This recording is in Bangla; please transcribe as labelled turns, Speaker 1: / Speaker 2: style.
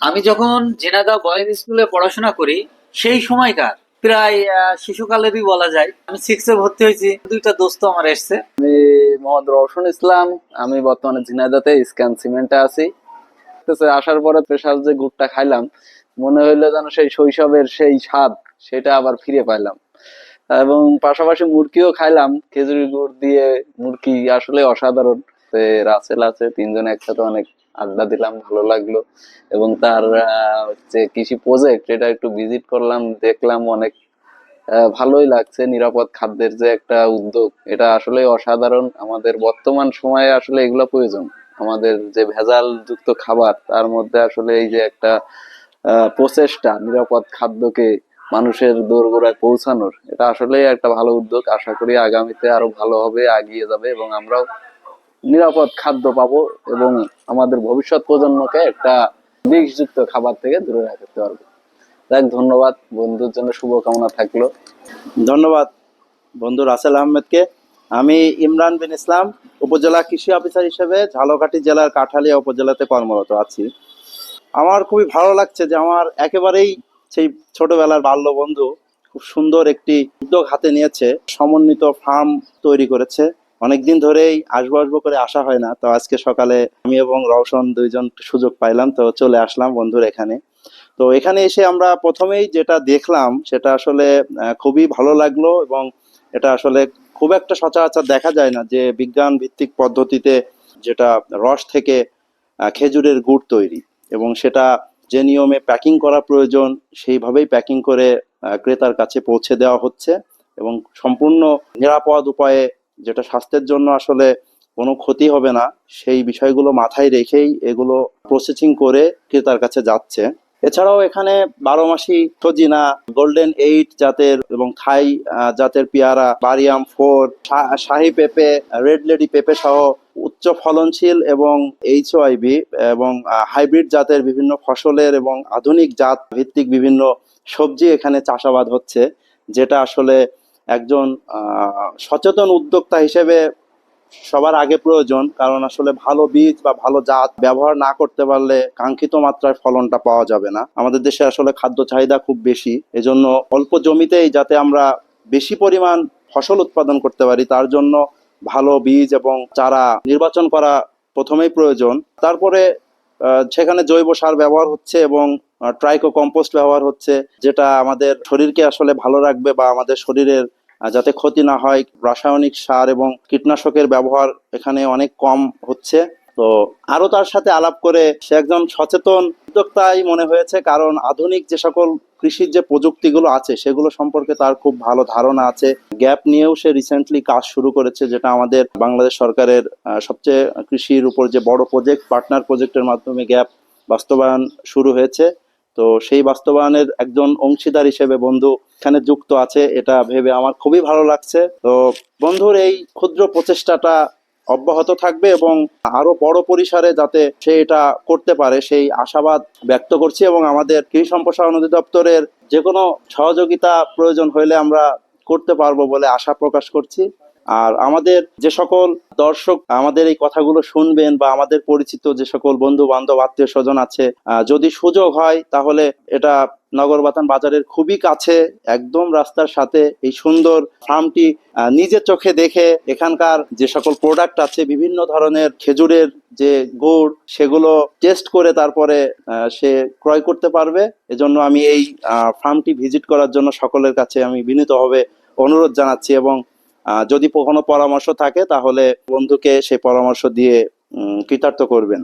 Speaker 1: আমি যখন জেনাদা বয়েজ স্কুলে পড়াশোনা করি, সেই সময়কার, প্রায় শিশুকালেরই বলা যায়, আমি সিক্সে ভর্তি হয়েছি, দুইটা দোস্ত আমার এসছে।
Speaker 2: মোহাম্মদ রওশন ইসলাম, আমি বর্তমানে ঝিনাইদতে স্ক্যান সিমেন্টে আছি। আসার পরে স্পেশাল যে গুড়টা খাইলাম, মনে হইল যেন সেই শৈশবের সেই স্বাদ, সেটা আবার ফিরে পাইলাম। এবং পাশাপাশি মুরগিও খাইলাম খেজুরি গুড় দিয়ে মুরগি আসলে অসাধারণ। তো রাসেল আছে, তিনজন একসাথে অনেক আড্ডা দিলাম, ভালো লাগল। এবং তার যে কৃষি প্রজেক্ট এটা একটু ভিজিট করলাম, দেখলাম অনেক ভালোই লাগছে। নিরাপদ খাদ্যের যে একটা উদ্যোগ, এটা আসলে অসাধারণ। আমাদের বর্তমান সময়ে আসলে এগুলো প্রয়োজন। আমাদের যে ভেজাল যুক্ত খাবার, তার মধ্যে আসলে এই যে একটা প্রচেষ্টা নিরাপদ খাদ্যকে মানুষের দোরগোড়ায় পৌঁছানোর, এটা আসলে একটা ভালো উদ্যোগ। আশা করি আগামীতে আরও ভালো হবে, এগিয়ে যাবে এবং আমরাও নিরাপদ খাদ্য পাবো এবং আমাদের ভবিষ্যৎ প্রজন্মকে একটা বিষযুক্ত খাবার থেকে দূরে রাখতে পারব। দেখ ধন্যবাদ। বন্ধুর জন্য শুভকামনা থাকল।
Speaker 3: ধন্যবাদ, বন্ধু রাসেল আহমেদকে। আমি ইমরান বিন ইসলাম, উপজেলা কৃষি অফিসার হিসেবে ঝালকাঠি জেলার কাঠালিয়া উপজেলাতে কর্মরত আছি। আমার খুবই ভালো লাগছে যে আমার একেবারেই সেই ছোটবেলার বাল্য বন্ধু খুব সুন্দর একটি উদ্যোগ হাতে নিয়েছে, সমন্বিত ফার্ম তৈরি করেছে। অনেকদিন ধরেই আসব আসব করে আসা হয় না। তো আজকে সকালে আমি এবং রওশন দুইজন সুযোগ পাইলাম, তো চলে আসলাম বন্ধুর এখানে। তো এখানে এসে আমরা প্রথমেই যেটা দেখলাম, সেটা আসলে খুবই ভালো লাগল এবং এটা আসলে খুব একটা সচরাচর দেখা যায় না যে বিজ্ঞান ভিত্তিক পদ্ধতিতে যেটা রস থেকে খেজুরের গুড় তৈরি এবং সেটা যে নিয়মে প্যাকিং করা প্রয়োজন, সেইভাবেই প্যাকিং করে ক্রেতার কাছে পৌঁছে দেওয়া হচ্ছে এবং সম্পূর্ণ নিরাপদ উপায়ে যেটা স্বাস্থ্যের জন্য আসলে কোনো ক্ষতি হবে না, সেই বিষয়গুলো মাথায় রেখেই এগুলো প্রসেসিং করে ক্রেতার কাছে যাচ্ছে। এছাড়াও এখানে বারো মাসি সজিনা গোল্ডেন এইট জাতের এবং থাই জাতের পেয়ারা বারিয়াম ফোর শাহি পেঁপে রেড লেডি পেঁপে সহ উচ্চ ফলনশীল এবং এইচ আইভি এবং হাইব্রিড জাতের বিভিন্ন ফসলের এবং আধুনিক জাত ভিত্তিক বিভিন্ন সবজি এখানে চাষাবাদ হচ্ছে, যেটা আসলে একজন সচেতন উদ্যোক্তা হিসেবে সবার আগে প্রয়োজন, কারণ আসলে ভালো বীজ বা ভালো জাত ব্যবহার না করতে পারলে কাঙ্ক্ষিত মাত্রায় ফলনটা পাওয়া যাবে না। আমাদের দেশে আসলে খাদ্য চাহিদা খুব বেশি, এজন্য অল্প জমিতেই যাতে আমরা বেশি পরিমাণ ফসল উৎপাদন করতে পারি, তার জন্য ভালো বীজ এবং চারা নির্বাচন করা প্রথমেই প্রয়োজন। তারপরে সেখানে জৈব সার ব্যবহার হচ্ছে এবং ট্রাইকো কম্পোস্ট ব্যবহার হচ্ছে, যেটা আমাদের শরীরকে আসলে ভালো রাখবে বা আমাদের শরীরের যাতে ক্ষতি না হয়। রাসায়নিক সার এবং কীটনাশকের ব্যবহার এখানে অনেক কম হচ্ছে। তো আরও তার সাথে আলাপ করে সে একজন সচেতন উদ্যোক্তাই মনে হয়েছে, কারণ আধুনিক যে সকল কৃষির যে প্রযুক্তিগুলো আছে, সেগুলো সম্পর্কে তার খুব ভালো ধারণা আছে। গ্যাপ নিয়েও সে রিসেন্টলি কাজ শুরু করেছে, যেটা আমাদের বাংলাদেশ সরকারের সবচেয়ে কৃষির উপর যে বড় প্রজেক্ট পার্টনার প্রজেক্টের মাধ্যমে গ্যাপ বাস্তবায়ন শুরু হয়েছে। তো সেই বাস্তবায়নের একজন অংশীদার হিসেবে বন্ধু এখানে যুক্ত আছে, এটা ভেবে আমার খুবই ভালো লাগছে। তো বন্ধুর এই ক্ষুদ্র প্রচেষ্টাটা অব্যাহত থাকবে এবং আরও বড় পরিসরে যাতে সে এটা করতে পারে, সেই আশাবাদ ব্যক্ত করছি এবং আমাদের কৃষি সম্প্রসারণ অধিদপ্তরের যে কোনো সহযোগিতা প্রয়োজন হইলে আমরা করতে পারব বলে আশা প্রকাশ করছি। আর আমাদের যে সকল দর্শক আমাদের এই কথাগুলো শুনবেন বা আমাদের পরিচিত যে সকল বন্ধু বান্ধব আত্মীয় স্বজন আছে যদি সুযোগ হয় তাহলে এটা নগরবাতান বাজারের খুবই কাছে, একদম রাস্তার সাথে এই সুন্দর ফার্মটি নিজের চোখে দেখে এখানকার যে সকল প্রোডাক্ট আছে, বিভিন্ন ধরনের খেজুরের যে গুড়, সেগুলো টেস্ট করে তারপরে সে ক্রয় করতে পারবে। এজন্য আমি এই ফার্মটি ভিজিট করার জন্য সকলের কাছে আমি বিনীতভাবে অনুরোধ জানাচ্ছি এবং যদি কোনো পরামর্শ থাকে তাহলে বন্ধুকে সেই পরামর্শ দিয়ে কৃতার্থ করবেন।